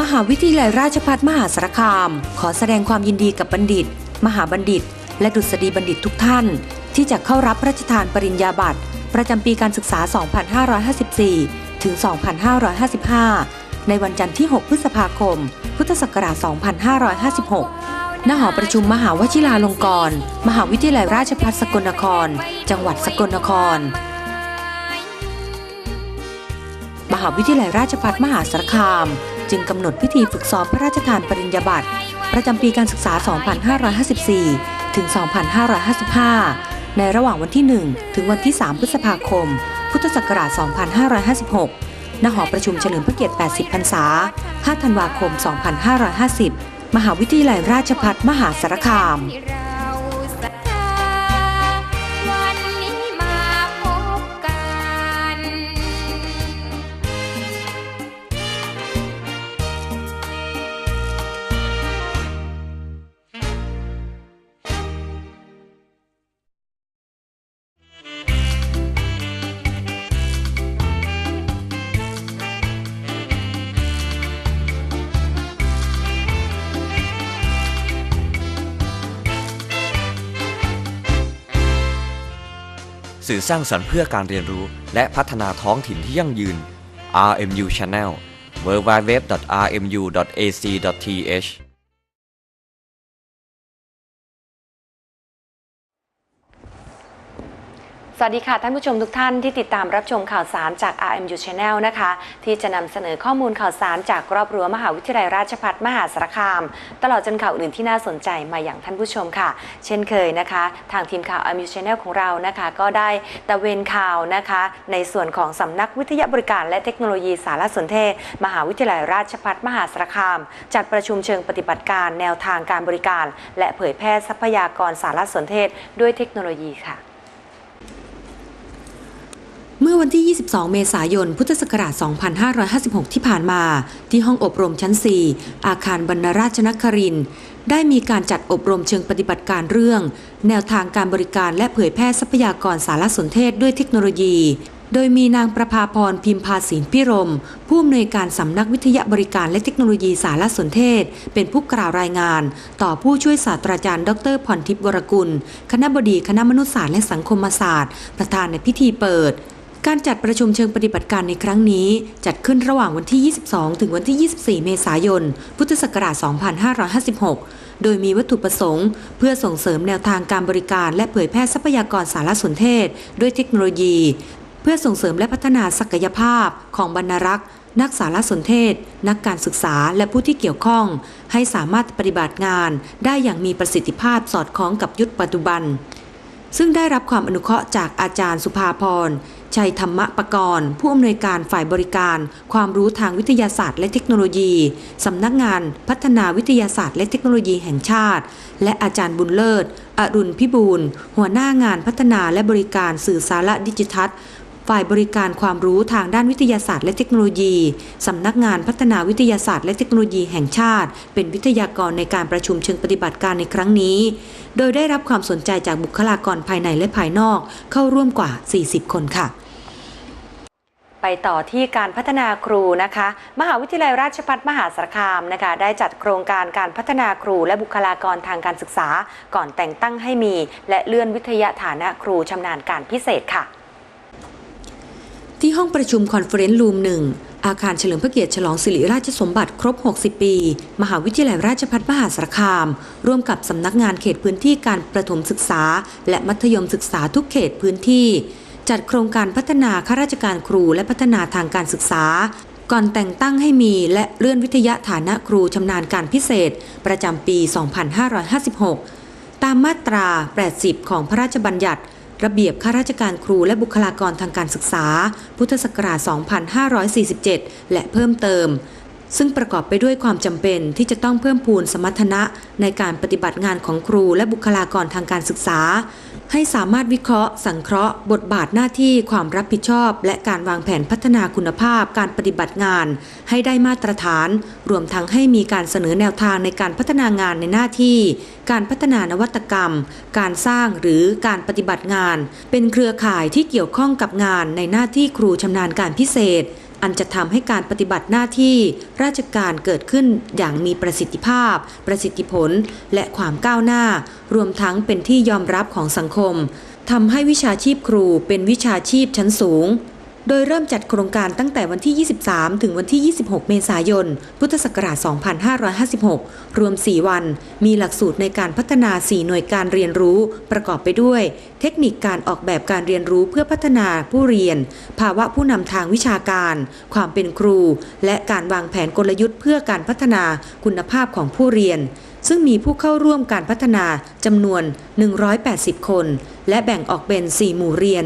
มหาวิทยาลัยราชภัฏมหาสารคาม ขอแสดงความยินดีกับบัณฑิต มหาบัณฑิต และดุษฎีบัณฑิตทุกท่าน ที่จะเข้ารับพระราชทานปริญญาบัตร ประจำปีการศึกษา 2554 ถึง 2555 ในวันจันทร์ที่ 6 พฤษภาคม พุทธศักราช 2556 ณ หอประชุมมหาวชิราลงกรณ์ มหาวิทยาลัยราชภัฏสกลนคร จังหวัดสกลนคร มหาวิทยาลัยราชภัฏมหาสารคาม จึงกำหนดพิธีฝึกซ้อมพระราชทานปริญญาบัตรประจำปีการศึกษา 2554 ถึง 2555 ในระหว่างวันที่ 1 ถึงวันที่ 3 พฤษภาคม พุทธศักราช 2556 ณ หอประชุมเฉลิมพระเกียรติ 80 พรรษา 5 ธันวาคม 2550 มหาวิทยาลัยราชภัฏมหาสารคาม สื่อสร้างสรรค์เพื่อการเรียนรู้ และพัฒนาท้องถิ่นที่ยั่งยืน RMU Channel www.rmu.ac.th สวัสดีค่ะ ท่านผู้ชมทุกท่านที่ติดตามรับชมข่าวสารจาก RMU Channel นะคะ ที่จะนำเสนอข้อมูลข่าวสารจากรอบรั้วมหาวิทยาลัยราชภัฏมหาสารคาม ตลอดจนข่าวอื่นที่น่าสนใจมาอย่างท่านผู้ชมค่ะ เช่นเคยนะคะ ทางทีมข่าว RMU Channel ของเรานะคะ ก็ได้ตะเวนข่าวนะคะ ในส่วนของสำนักวิทยาบริการ และเทคโนโลยีสารสนเทศ มหาวิทยาลัยราชภัฏมหาสารคาม จัดประชุมเชิงปฏิบัติการแนวทางการบริการ และเผยแพร่ทรัพยากรสารสนเทศ ด้วยเทคโนโลยีค่ะ เมื่อวันที่ 22 เมษายน พุทธศักราช 2556 ที่ผ่านมา ที่ห้องอบรมชั้น 4 อาคารบรรณราชนคริน ได้มีการจัดอบรมเชิงปฏิบัติการเรื่อง แนวทางการบริการและเผยแพร่ทรัพยากรสารสนเทศด้วยเทคโนโลยี โดยมีนางประภาพรพิมพาศีลพิรม ผู้อำนวยการสำนักวิทยาบริการและเทคโนโลยีสารสนเทศ เป็นผู้กล่าวรายงาน ต่อผู้ช่วยศาสตราจารย์ ดรพรทิพย์วรกุล คณะบดีคณะมนุษยศาสตร์และสังคมศาสตร์ ประธานในพิธีเปิด การจัดประชุมเชิงปฏิบัติการในครั้งนี้ จัดขึ้นระหว่างวันที่ 22 ถึงวันที่ 24 เมษายน พุทธศักราช 2556 โดยมีวัตถุประสงค์ เพื่อส่งเสริมแนวทางการบริการและเผยแพร่ทรัพยากรสารสนเทศ ด้วยเทคโนโลยี เพื่อส่งเสริมและพัฒนาศักยภาพของบรรณรักษ์นักสารสนเทศ นักการศึกษาและผู้ที่เกี่ยวข้อง ให้สามารถปฏิบัติงาน ได้อย่างมีประสิทธิภาพสอดคล้องกับยุคปัจจุบัน ซึ่งได้รับความอนุเคราะห์จากอาจารย์สุภาพร ชัยธรรมปกรณ์ผู้อำนวยการฝ่ายบริการ ความรู้ทางวิทยาศาสตร์และเทคโนโลยี สำนักงานพัฒนาวิทยาศาสตร์และเทคโนโลยีแห่งชาติ และอาจารย์บุญเลิศ อรุณพิบูลหัวหน้างานพัฒนาและบริการสื่อสารดิจิทัลฝ่ายบริการความรู้ทางด้านวิทยาศาสตร์และเทคโนโลยี สำนักงานพัฒนาวิทยาศาสตร์และเทคโนโลยีแห่งชาติ เป็นวิทยากรในการประชุมเชิงปฏิบัติการในครั้งนี้ โดยได้รับความสนใจจากบุคลากรภายในและภายนอกเข้าร่วมกว่า 40 คนค่ะ ไปต่อที่การพัฒนาครูนะคะ มหาวิทยาลัยราชภัฏมหาสารคามนะคะได้จัดโครงการการพัฒนาครูและบุคลากรทางการศึกษา ก่อนแต่งตั้งให้มี และเลื่อนวิทยาฐานะครูชำนาญการพิเศษค่ะ ที่ห้องประชุมคอนเฟอเรนซ์รูมหนึ่งอาคารเฉลิมพระเกียรติฉลองสิริราชสมบัติครบ 60 ปี มหาวิทยาลัยราชภัฏมหาสารคาม ร่วมกับสำนักงานเขตพื้นที่การประถมศึกษา และมัธยมศึกษาทุกเขตพื้นที่ จัดโครงการพัฒนาข้าราชการครูและพัฒนาทางการศึกษา ก่อนแต่งตั้งให้มีและเลื่อนวิทยาฐานะครูชำนาญการพิเศษ ประจำปี 2556 ตามมาตรา 80 ของพระราชบัญญัติ ระเบียบข้าราชการครูและบุคลากรทางการศึกษา พุทธศักราช 2547 และเพิ่มเติม ซึ่งประกอบไปด้วยความจำเป็นที่จะต้องเพิ่มพูนสมรรถนะในการปฏิบัติงานของครูและบุคลากรทางการศึกษา ให้สามารถวิเคราะห์ สังเคราะห์ บทบาทหน้าที่ความรับผิดชอบ และการวางแผนพัฒนาคุณภาพการปฏิบัติงาน ให้ได้มาตรฐาน รวมทั้งให้มีการเสนอแนวทางในการพัฒนางานในหน้าที่ การพัฒนานวัตกรรม การสร้างหรือการปฏิบัติงาน เป็นเครือข่ายที่เกี่ยวข้องกับงานในหน้าที่ครูชำนาญการพิเศษ อันจะทำให้การปฏิบัติหน้าที่ราชการเกิดขึ้นอย่างมีประสิทธิภาพ ประสิทธิผล และความก้าวหน้า รวมทั้งเป็นที่ยอมรับของสังคมทำให้วิชาชีพครูเป็นวิชาชีพชั้นสูง โดยเริ่มจัดโครงการตั้งแต่วันที่ 23 ถึงวันที่ 26 เมษายน พุทธศักราช 2556 รวม 4 วัน มีหลักสูตรในการพัฒนา 4 หน่วยการเรียนรู้ ประกอบไปด้วย เทคนิคการออกแบบการเรียนรู้เพื่อพัฒนาผู้เรียน ภาวะผู้นำทางวิชาการ ความเป็นครู และการวางแผนกลยุทธ์เพื่อการพัฒนาคุณภาพของผู้เรียนซึ่งมีผู้เข้าร่วมการพัฒนาจำนวน 180 คน และแบ่งออกเป็น 4 หมู่เรียน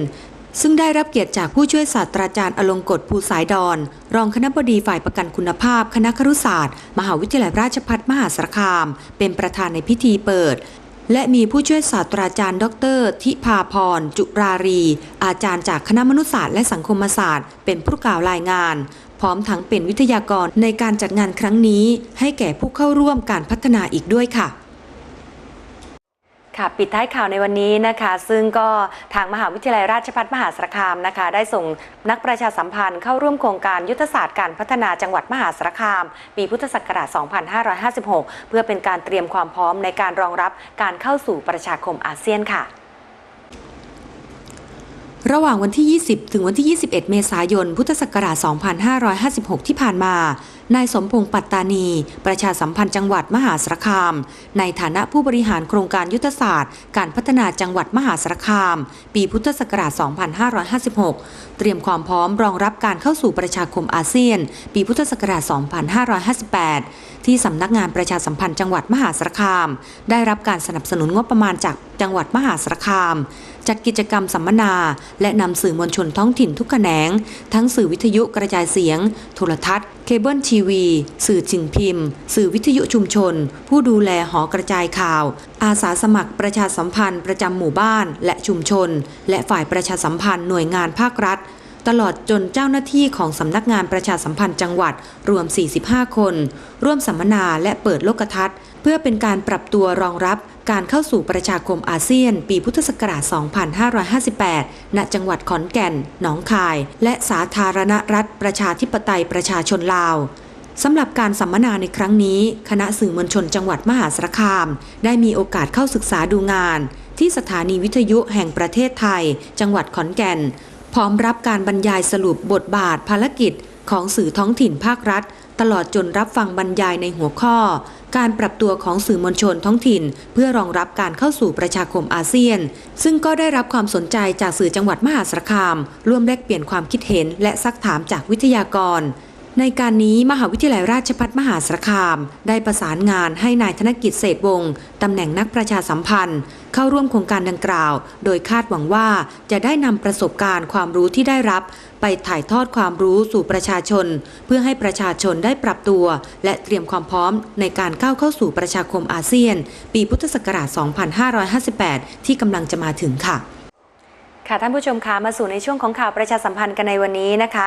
ซึ่งได้รับเกียรติจากผู้ช่วยศาสตราจารย์อลงกฎภูสายดอน รองคณบดีฝ่ายประกันคุณภาพ คณะครุศาสตร์ มหาวิทยาลัยราชภัฏมหาสารคาม เป็นประธานในพิธีเปิด และมีผู้ช่วยศาสตราจารย์ ดร ทิพาพร จุรารี อาจารย์จากคณะมนุษยศาสตร์และสังคมศาสตร์ เป็นผู้กล่าวรายงาน พร้อมทั้งเป็นวิทยากรในการจัดงานครั้งนี้ ให้แก่ผู้เข้าร่วมการพัฒนาอีกด้วยค่ะ ค่ะปิดท้ายข่าวในวันนี้นะคะ ซึ่งก็ทางมหาวิทยาลัยราชภัฏมหาสารคามนะคะ ได้ส่งนักประชาสัมพันธ์เข้าร่วมโครงการยุทธศาสตร์การพัฒนาจังหวัดมหาสารคาม ปีพุทธศักราช 2556 เพื่อเป็นการเตรียมความพร้อมในการรองรับการเข้าสู่ประชาคมอาเซียนค่ะ ระหว่างวันที่ 20 ถึงวันที่ 21 เมษายน พุทธศักราช 2556 ที่ผ่านมา นายสมพงษ์ปัตตานี ประชาสัมพันธ์จังหวัดมหาสารคาม ในฐานะผู้บริหารโครงการยุทธศาสตร์ การพัฒนาจังหวัดมหาสารคาม ปีพุทธศักราช 2556 เตรียมความพร้อมรองรับการเข้าสู่ประชาคมอาเซียน ปีพุทธศักราช 2558 ที่สำนักงานประชาสัมพันธ์จังหวัดมหาสารคาม ได้รับการสนับสนุนงบประมาณจากจังหวัดมหาสารคามจัดกิจกรรมสัมมนา และนำสื่อมวลชนท้องถิ่นทุกแขนง ทั้งสื่อวิทยุกระจายเสียง โทรทัศน์ เคเบิลทีวี สื่อสิ่งพิมพ์ สื่อวิทยุชุมชน ผู้ดูแลหอกระจายข่าว อาสาสมัครประชาสัมพันธ์ประจำหมู่บ้านและชุมชน และฝ่ายประชาสัมพันธ์หน่วยงานภาครัฐ ตลอดจนเจ้าหน้าที่ของสำนักงานประชาสัมพันธ์จังหวัดรวม 45 คน ร่วมสัมมนาและเปิดโลกทัศน์ เพื่อเป็นการปรับตัวรองรับการเข้าสู่ประชาคมอาเซียน ปีพุทธศักราช 2558 ณ จังหวัดขอนแก่น หนองคาย และสาธารณรัฐประชาธิปไตยประชาชนลาวสำหรับการสัมมนาในครั้งนี้ คณะสื่อมวลชนจังหวัดมหาสารคาม ได้มีโอกาสเข้าศึกษาดูงาน ที่สถานีวิทยุแห่งประเทศไทย จังหวัดขอนแก่น พร้อมรับการบรรยายสรุปบทบาทภารกิจของสื่อท้องถิ่นภาครัฐ ตลอดจนรับฟังบรรยายในหัวข้อ การปรับตัวของสื่อมวลชนท้องถิ่น เพื่อรองรับการเข้าสู่ประชาคมอาเซียน ซึ่งก็ได้รับความสนใจจากสื่อจังหวัดมหาสารคาม ร่วมแลกเปลี่ยนความคิดเห็นและซักถามจากวิทยากร ในการนี้มหาวิทยาลัยราชภัฏมหาสารคาม ได้ประสานงานให้นายธนกิจเศษวงศ์ตำแหน่งนักประชาสัมพันธ์ เข้าร่วมโครงการดังกล่าว โดยคาดหวังว่าจะได้นำประสบการณ์ความรู้ที่ได้รับ ไปถ่ายทอดความรู้สู่ประชาชน เพื่อให้ประชาชนได้ปรับตัว และเตรียมความพร้อมในการก้าวเข้าสู่ประชาคมอาเซียน ปีพุทธศักราช 2558 ที่กำลังจะมาถึงค่ะ ค่ะท่านผู้ชมคะมาสู่ในช่วงของข่าวประชาสัมพันธ์กันในวันนี้นะคะ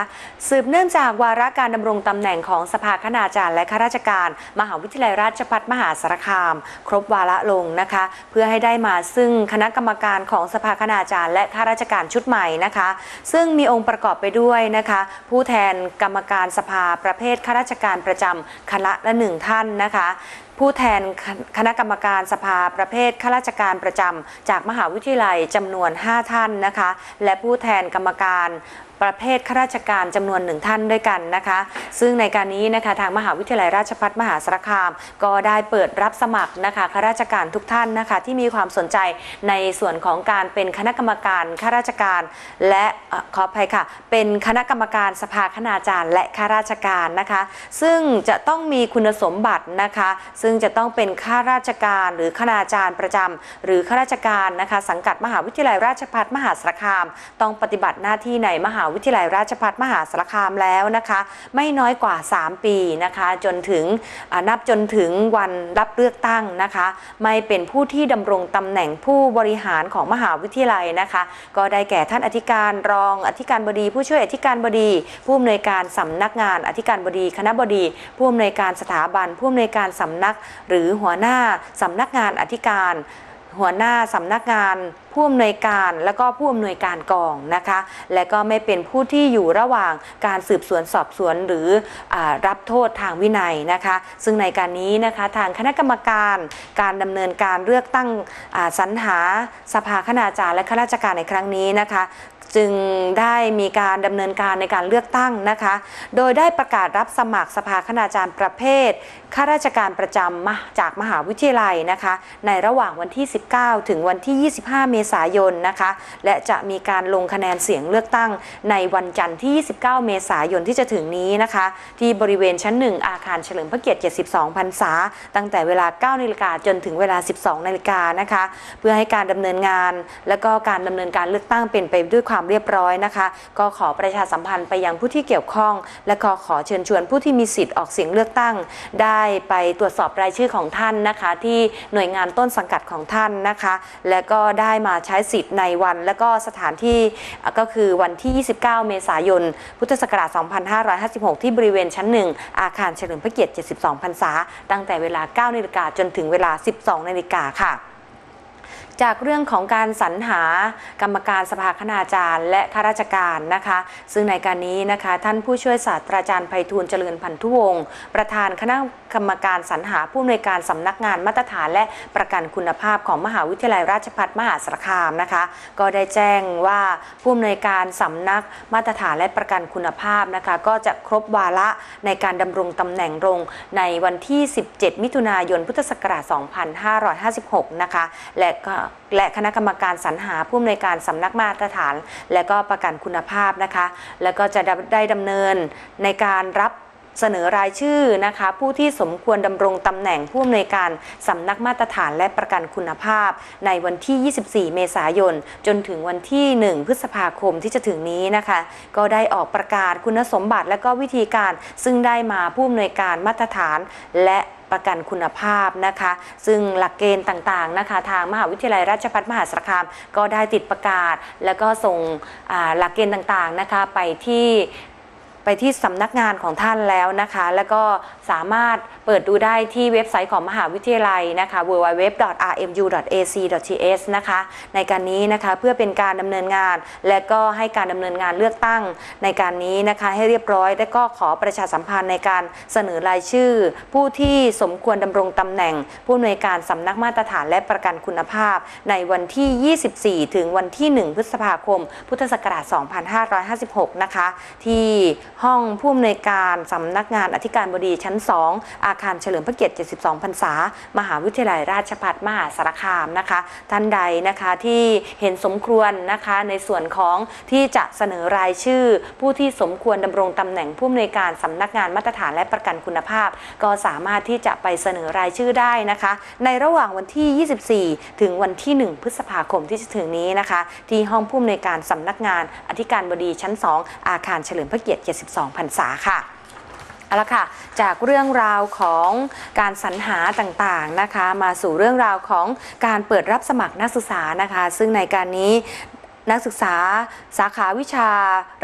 สืบเนื่องจากวาระการดำรงตำแหน่งของสภาคณาจารย์และข้าราชการ มหาวิทยาลัยราชภัฏมหาสารคาม ครบวาระลงนะคะ เพื่อให้ได้มาซึ่งคณะกรรมการของสภาคณาจารย์และข้าราชการชุดใหม่นะคะ ซึ่งมีองค์ประกอบไปด้วยนะคะ ผู้แทนกรรมการสภาประเภทข้าราชการประจำคณะละหนึ่งท่านนะคะ ผู้แทนคณะกรรมการสภาประเภทข้าราชการประจำจากมหาวิทยาลัยจำนวน 5 ท่านนะคะ และผู้แทนกรรมการ ประเภทข้าราชการจำนวนหนึ่งท่านด้วยกันนะคะ ซึ่งในการนี้นะคะทางมหาวิทยาลัยราชภัฏมหาสารคาม ก็ได้เปิดรับสมัครนะคะข้าราชการทุกท่านนะคะที่มีความสนใจในส่วนของการเป็นคณะกรรมการข้าราชการ และอขออภัยค่ะ เป็นคณะกรรมการสภาคณาจารย์ และข้าราชการนะคะ ซึ่งจะต้องมีคุณสมบัตินะคะ ซึ่งจะต้องเป็นข้าราชการหรือคณาจารย์ประจำหรือข้าราชการนะคะ สังกัดมหาวิทยาลัยราชภัฏมหาสารคาม ต้องปฏิบัติหน้าที่ในมหาวิทยาลัยราชภัฏมหาสารคามแล้วนะคะ ไม่น้อยกว่า 3 ปีนะคะ จนถึงนับจนถึงวันรับเลือกตั้งนะคะ ไม่เป็นผู้ที่ดำรงตำแหน่งผู้บริหารของมหาวิทยาลัยนะคะ ก็ได้แก่ท่านอธิการรองอธิการบดี ผู้ช่วยอธิการบดี ผู้อำนวยการสำนักงานอธิการบดี คณะบดี ผู้อำนวยการสถาบัน ผู้อำนวยการสำนัก หรือหัวหน้าสำนักงานอธิการ หัวหน้าสำนักงาน ผู้อำนวยการและก็ผู้อำนวยการกองนะคะ และก็ไม่เป็นผู้ที่อยู่ระหว่างการสืบสวนสอบสวนหรืออรับโทษทางวินัยนะคะ ซึ่งในการนี้นะคะทางคณะกรรมการการดำเนินการเลือกตั้งสรรหาสภาคณาจารย์และข้าราชการในครั้งนี้นะคะจึงได้มีการดำเนินการในการเลือกตั้งนะคะ โดยได้ประกาศรับสมัครสภาคณาจารย์ประเภท ข้าราชการประจำมาจากมหาวิทยาลัยนะคะ ในระหว่างวันที่ 19 ถึงวันที่ 25 เมษายนนะคะ และจะมีการลงคะแนนเสียงเลือกตั้งในวันจันทร์ที่ 29 เมษายนที่จะถึงนี้นะคะ ที่บริเวณชั้น 1 อาคารเฉลิมพระเกียรติ 72 พรรษา ตั้งแต่เวลา 9 นาฬิกาจนถึงเวลา 12 นาฬิกานะคะ เพื่อให้การดำเนินงาน และก็การดำเนินการเลือกตั้งเป็นไปด้วยความเรียบร้อยนะคะ ก็ขอประชาสัมพันธ์ไปยังผู้ที่เกี่ยวข้อง และก็ขอเชิญชวนผู้ที่มีสิทธิ์ออกเสียงเลือกตั้ง ได้ไปตรวจสอบรายชื่อของท่านนะคะ ที่หน่วยงานต้นสังกัดของท่านนะคะ และก็ได้มาใช้สิทธิ์ในวัน และก็สถานที่ก็คือวันที่ 29 เมษายน พุทธศักราช 2556 ที่บริเวณชั้น 1 อาคารเฉลิมพระเกียรติ 72 พรรษา ตั้งแต่เวลา 9 นาฬิกาจนถึงเวลา 12 นาฬิกาค่ะจากเรื่องของการสรรหากรรมการสภาคณาจารย์ และข้าราชการนะคะ ซึ่งในการนี้นะคะ ท่านผู้ช่วยศาสตราจารย์ไพฑูรย์เจริญพันธุวงศ์ประธานคณะกรรมการสรรหาผู้อำนวยการสำนักงานมาตรฐานและประกันคุณภาพของมหาวิทยาลัยราชภัฏมหาสารคามนะคะ ก็ได้แจ้งว่าผู้อำนวยการสำนักมาตรฐานและประกันคุณภาพนะคะ ก็จะครบวาระในการดำรงตำแหน่งลงในวันที่ 17 มิถุนายนพุทธศักราช 2556 นะคะ และก็และคณะกรรมการสรรหาผู้อำนวยการสำนักมาตรฐาน และก็ประกันคุณภาพนะคะ แล้วก็จะได้ดำเนินในการรับเสนอรายชื่อนะคะผู้ที่สมควรดำรงตำแหน่งผู้อำนวยการสำนักมาตรฐานและประกันคุณภาพ ในวันที่ 24 เมษายน จนถึงวันที่ 1 พฤษภาคมที่จะถึงนี้นะคะ ก็ได้ออกประกาศคุณสมบัติและก็วิธีการ ซึ่งได้มาผู้อำนวยการมาตรฐานและ ประกันคุณภาพนะคะ ซึ่งหลักเกณฑ์ต่างๆนะคะ ทางมหาวิทยาลัยราชภัฏมหาสารคาม ก็ได้ติดประกาศ แล้วก็ส่งหลักเกณฑ์ต่างๆนะคะ ไปที่ ไปที่สำนักงานของท่านแล้วนะคะ แล้วก็สามารถเปิดดูได้ที่เว็บไซต์ของมหาวิทยาลัยนะคะ www.rmu.ac.th นะคะในการนี้นะคะเพื่อเป็นการดำเนินงาน และก็ให้การดำเนินงานเลือกตั้งในการนี้นะคะให้เรียบร้อย และก็ขอประชาสัมพันธ์ในการเสนอรายชื่อ ผู้ที่สมควรดำรงตำแหน่ง ผู้อำนวยการสำนักมาตรฐานและประกันคุณภาพ ในวันที่ 24 ถึงวันที่ 1 พฤษภาคม พุทธศักราช 2556 นะคะที่ห้องผู้อำนวยการสำนักงานอธิการบดีชั้น 2 อาคารเฉลิมพระเกียรติ72พรรษา มหาวิทยาลัยราชภัฏมหาสารคามนะคะ ท่านใดนะคะที่เห็นสมควรนะคะในส่วนของที่จะเสนอรายชื่อ ผู้ที่สมควรดำรงตำแหน่งผู้อำนวยการสำนักงานมาตรฐานและประกันคุณภาพ ก็สามารถที่จะไปเสนอรายชื่อได้นะคะ ในระหว่างวันที่ 24 ถึงวันที่ 1 พฤษภาคมที่จะถึงนี้นะคะ ที่ห้องผู้อำนวยการสำนักงานอธิการบดีชั้น 2 อาคารเฉลิมพระเกียรติ72พรรษาค่ะเอาละค่ะจากเรื่องราวของการสรรหาต่างๆนะคะมาสู่เรื่องราวของการเปิดรับสมัครนักศึกษานะคะ ซึ่งในการนี้นักศึกษาสาขาวิชา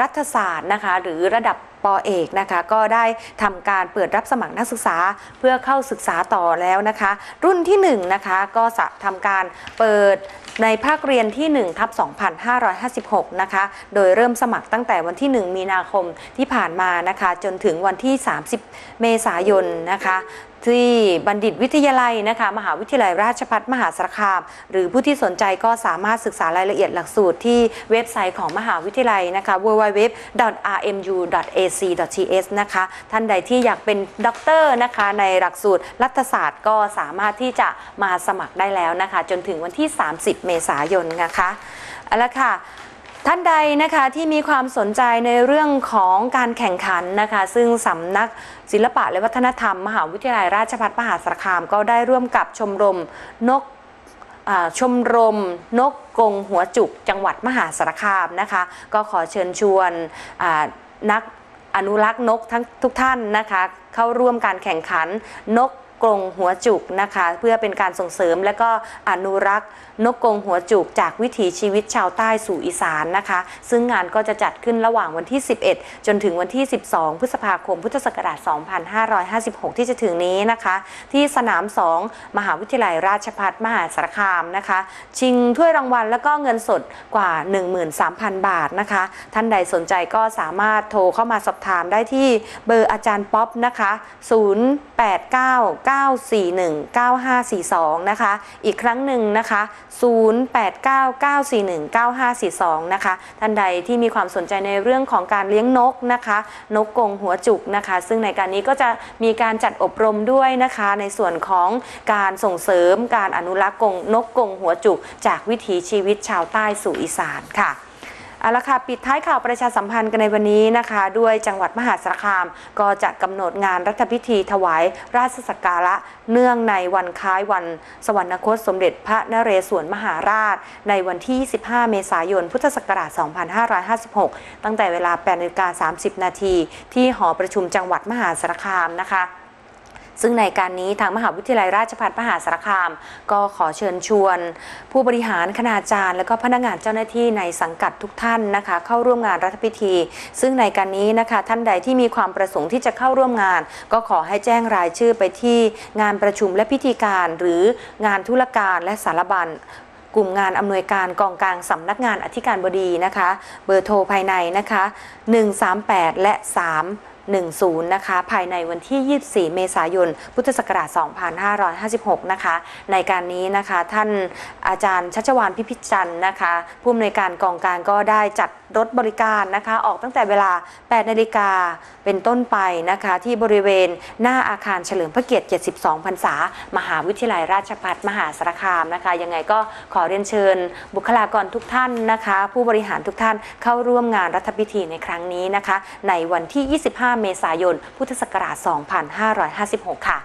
รัฐศาสตร์นะคะหรือระดับปอเอกนะคะก็ได้ทำการเปิดรับสมัครนักศึกษาเพื่อเข้าศึกษาต่อแล้วนะคะ รุ่นที่1นะคะก็จะทำการเปิด ในภาคเรียนที่1ทับ2556 นะคะ โดยเริ่มสมัครตั้งแต่วันที่ 1 มีนาคมที่ผ่านมานะคะ จนถึงวันที่ 30 เมษายนนะคะ ที่บัณฑิตวิทยาลัยนะคะมหาวิทยาลัยราชภัฏมหาสารคาม หรือผู้ที่สนใจก็สามารถศึกษารายละเอียดหลักสูตรที่เว็บไซต์ของมหาวิทยาลัยนะคะ www.rmu.ac.th นะคะท่านใดที่อยากเป็นด็อกเตอร์นะคะในหลักสูตรรัฐศาสตร์ก็สามารถที่จะมาสมัครได้แล้วนะคะ จนถึงวันที่ 30 เมษายนนะคะเอาละค่ะ ท่านใดนะคะที่มีความสนใจในเรื่องของการแข่งขันนะคะ ซึ่งสำนักศิลปะและวัฒนธรรม มหาวิทยาลัยราชภัฏมหาสารคาม ก็ได้ร่วมกับชมรมนกชมรมนกกงหัวจุกจังหวัดมหาสารคามนะคะ ก็ขอเชิญชวนนักอนุรักษ์นกทั้งทุกท่านนะคะ เข้าร่วมการแข่งขันนก กรงหัวจุกนะคะ เพื่อเป็นการส่งเสริมและก็อนุรักษ์ นกกรงหัวจุกจากวิถีชีวิตชาวใต้สู่อีสานนะคะ ซึ่งงานก็จะจัดขึ้นระหว่างวันที่ 11 จนถึงวันที่ 12 พฤษภาคม พุทธศักราช 2556 ที่จะถึงนี้นะคะ ที่สนาม 2 มหาวิทยาลัยราชภัฏมหาสารคามนะคะ ชิงถ้วยรางวัลและก็เงินสดกว่า 13,000 บาทนะคะ ท่านใดสนใจก็สามารถโทรเข้ามาสอบถามได้ที่เบอร์อาจารย์ป๊อปนะคะ0899419542 นะคะ อีกครั้งหนึ่งนะคะ 0899419542 นะคะ ท่านใดที่มีความสนใจในเรื่องของการเลี้ยงนกนะคะ นกกงหัวจุกนะคะ ซึ่งในการนี้ก็จะมีการจัดอบรมด้วยนะคะ ในส่วนของการส่งเสริมการอนุรักษ์กงนกกงหัวจุก จากวิถีชีวิตชาวใต้สู่อีสานค่ะ เอาละค่ะปิดท้ายข่าวประชาสัมพันธ์กันในวันนี้นะคะ ด้วยจังหวัดมหาสารคาม ก็จะกำหนดงานรัฐพิธีถวายราชสักการะ เนื่องในวันคล้ายวัน สวรรคตสมเด็จพระนเรศวรมหาราช ในวันที่ 25 เมษายน พุทธศักราช 2556 ตั้งแต่เวลา8นาฬิกา30 นาทีที่หอประชุมจังหวัดมหาสารคามนะคะ ซึ่งในการนี้ทางมหาวิทยาลัยราชภัฏมหาสารคาม ก็ขอเชิญชวน ผู้บริหารคณาจารย์ และก็พนักงานเจ้าหน้าที่ในสังกัดทุกท่านนะคะ เข้าร่วมงานรัฐพิธี ซึ่งในการนี้นะคะท่านใดที่มีความประสงค์ที่จะเข้าร่วมงาน ก็ขอให้แจ้งรายชื่อไปที่งานประชุมและพิธีการ หรืองานธุรการและสารบัญกลุ่มงานอำนวยการกองกลางสำนักงานอธิการบดีนะคะ เบอร์โทรภายในนะคะ 138 และ 10 นะคะ ภายในวันที่ 24 เมษายน พุทธศักราช 2556 นะคะ ในการนี้นะคะท่านอาจารย์ชัชวานพิพิจันทร์นะคะผู้อำนวยการกองกางก็ได้จัดรถบริการนะคะ ออกตั้งแต่เวลา 8 นาฬิกาเป็นต้นไปนะคะ ที่บริเวณหน้าอาคารเฉลิมพระเกียรติ 72 พรรษา มหาวิทยาลัยราชภัฏมหาสารคามนะคะ ยังไงก็ขอเรียนเชิญบุคลากรทุกท่านนะคะ ผู้บริหารทุกท่านเข้าร่วมงานรัฐพิธีในครั้งนี้นะคะ ในวันที่ 25เมษายน พุทธศักราช 2556 ค่ะ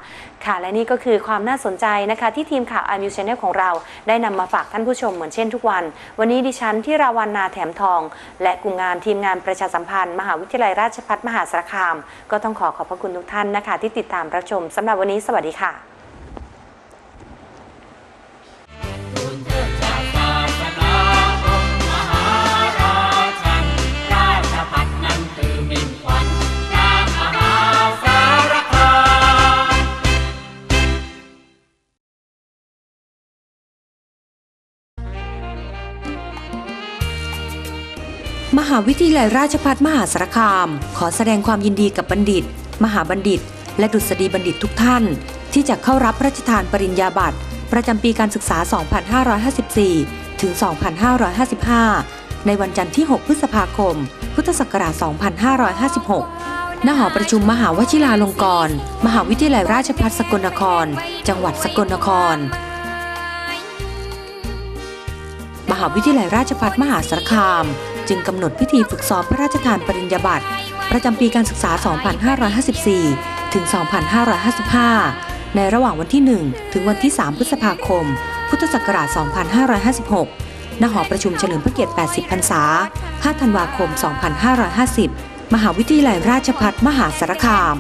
ค่ะและนี่ก็คือความน่าสนใจนะคะที่ทีมข่าวอามิวชแนลของเราได้นำมาฝากท่านผู้ชมเหมือนเช่นทุกวัน วันนี้ดิฉันที่ราวันนาแถมทอง และกลุ่มงานทีมงานประชาสัมพันธ์ มหาวิทยาลัยราชภัฏมหาสารคาม ก็ต้องขอขอบพระคุณทุกท่านนะคะ ที่ติดตามรับชมสำหรับวันนี้สวัสดีค่ะ มหาวิทยาลัยราชภัฏมหาสารคาม ขอแสดงความยินดีกับบัณฑิต มหาบัณฑิต และดุษฎีบัณฑิตทุกท่าน ที่จะเข้ารับพระราชทานปริญญาบัตร ประจำปีการศึกษา 2554 ถึง 2555 ในวันจันทร์ที่ 6 พฤษภาคม พุทธศักราช 2556 ณ หอประชุมมหาวชิราลงกรณ์ มหาวิทยาลัยราชภัฏสกลนคร จังหวัดสกลนคร มหาวิทยาลัยราชภัฏมหาสารคาม จึงกำหนดพิธีฝึกซ้อมพระราชทานปริญญาบัตรประจำปีการศึกษา 2554 ถึง 2555 ในระหว่างวันที่ 1 ถึงวันที่ 3 พฤษภาคม พุทธศักราช 2556 ณ หอประชุมเฉลิมพระเกียรติ 80 พรรษา 5 ธันวาคม 2550 มหาวิทยาลัยราชภัฏมหาสารคาม